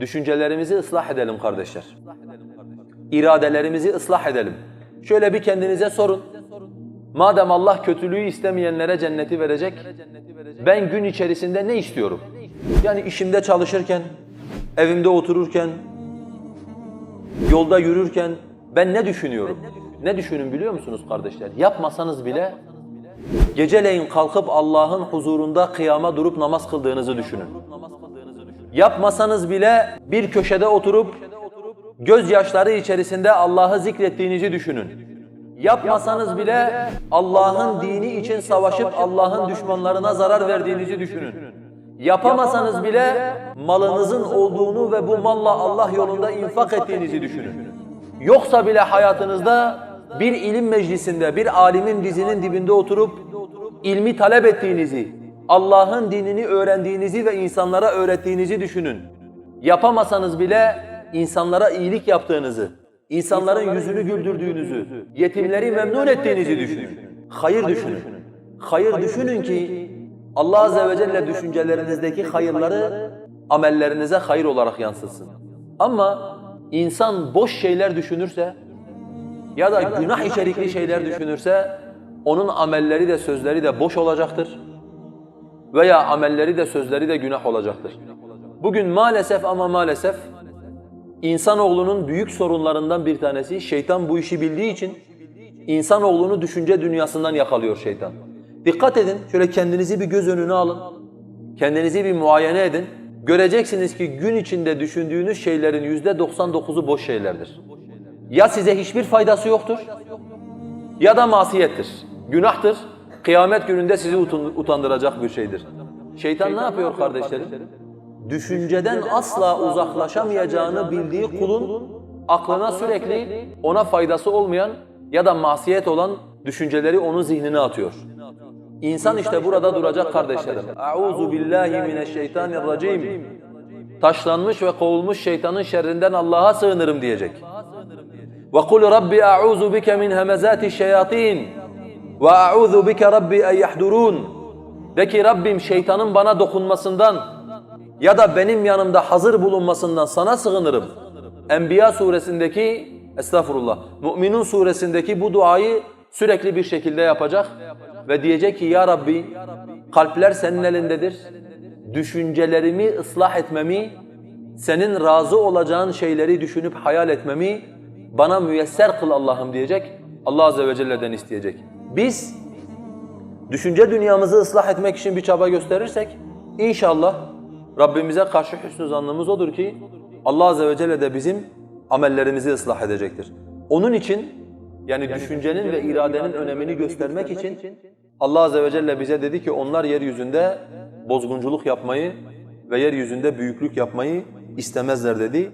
Düşüncelerimizi ıslah edelim kardeşler. İradelerimizi ıslah edelim. Şöyle bir kendinize sorun. Madem Allah kötülüğü istemeyenlere cenneti verecek, ben gün içerisinde ne istiyorum? Yani işimde çalışırken, evimde otururken, yolda yürürken ben ne düşünüyorum? Ne düşünün biliyor musunuz kardeşler? Yapmasanız bile geceleyin kalkıp Allah'ın huzurunda kıyama durup namaz kıldığınızı düşünün. Yapmasanız bile bir köşede oturup gözyaşları içerisinde Allah'ı zikrettiğinizi düşünün. Yapmasanız bile Allah'ın dini için savaşıp Allah'ın düşmanlarına zarar verdiğinizi düşünün. Yapamasanız bile malınızın olduğunu ve bu malla Allah yolunda infak ettiğinizi düşünün. Yoksa bile hayatınızda bir ilim meclisinde, bir alimin dizinin dibinde oturup ilmi talep ettiğinizi, Allah'ın dinini öğrendiğinizi ve insanlara öğrettiğinizi düşünün. Yapamasanız bile insanlara iyilik yaptığınızı, insanların yüzünü güldürdüğünüzü, yetimleri memnun ettiğinizi düşünün. Hayır düşünün. Hayır düşünün ki Allah Azze ve Celle düşüncelerinizdeki hayırları amellerinize hayır olarak yansıtsın. Ama insan boş şeyler düşünürse ya da günah içerikli şeyler düşünürse onun amelleri de sözleri de boş olacaktır. Veya amelleri de sözleri de günah olacaktır. Bugün maalesef ama maalesef insanoğlunun büyük sorunlarından bir tanesi şeytan bu işi bildiği için insanoğlunu düşünce dünyasından yakalıyor şeytan. Dikkat edin, şöyle kendinizi bir göz önüne alın. Kendinizi bir muayene edin. Göreceksiniz ki gün içinde düşündüğünüz şeylerin yüzde 99'u boş şeylerdir. Ya size hiçbir faydası yoktur ya da masiyettir, günahtır. Kıyamet gününde sizi utandıracak bir şeydir. Şeytan ne yapıyor kardeşlerim? Düşünceden asla uzaklaşamayacağını bildiği kulun aklına sürekli ona faydası olmayan ya da masiyet olan düşünceleri onun zihnine atıyor. İnsan işte burada duracak kardeşlerim. Euzu billahi mineşşeytanirracim. Taşlanmış ve kovulmuş şeytanın şerrinden Allah'a sığınırım diyecek. Ve kul rabbi a'uzu bike min hemezati şeyatin ve a'uzu bike rabbi en yahdurun. De ki Rabbim şeytanın bana dokunmasından ya da benim yanımda hazır bulunmasından sana sığınırım. Enbiya suresindeki estağfurullah Müminun suresindeki bu duayı sürekli bir şekilde yapacak ve diyecek ki ya Rabbi kalpler senin elindedir. Düşüncelerimi ıslah etmemi, senin razı olacağın şeyleri düşünüp hayal etmemi bana müyesser kıl Allah'ım diyecek. Allah azze ve celle'den isteyecek. Biz düşünce dünyamızı ıslah etmek için bir çaba gösterirsek inşallah Rabbimize karşı hüsnü zannımız odur ki Allah azze ve celle de bizim amellerimizi ıslah edecektir. Onun için yani düşüncenin ve iradenin önemini göstermek için Allah azze ve celle bize dedi ki onlar yeryüzünde bozgunculuk yapmayı ve yeryüzünde büyüklük yapmayı istemezler dedi.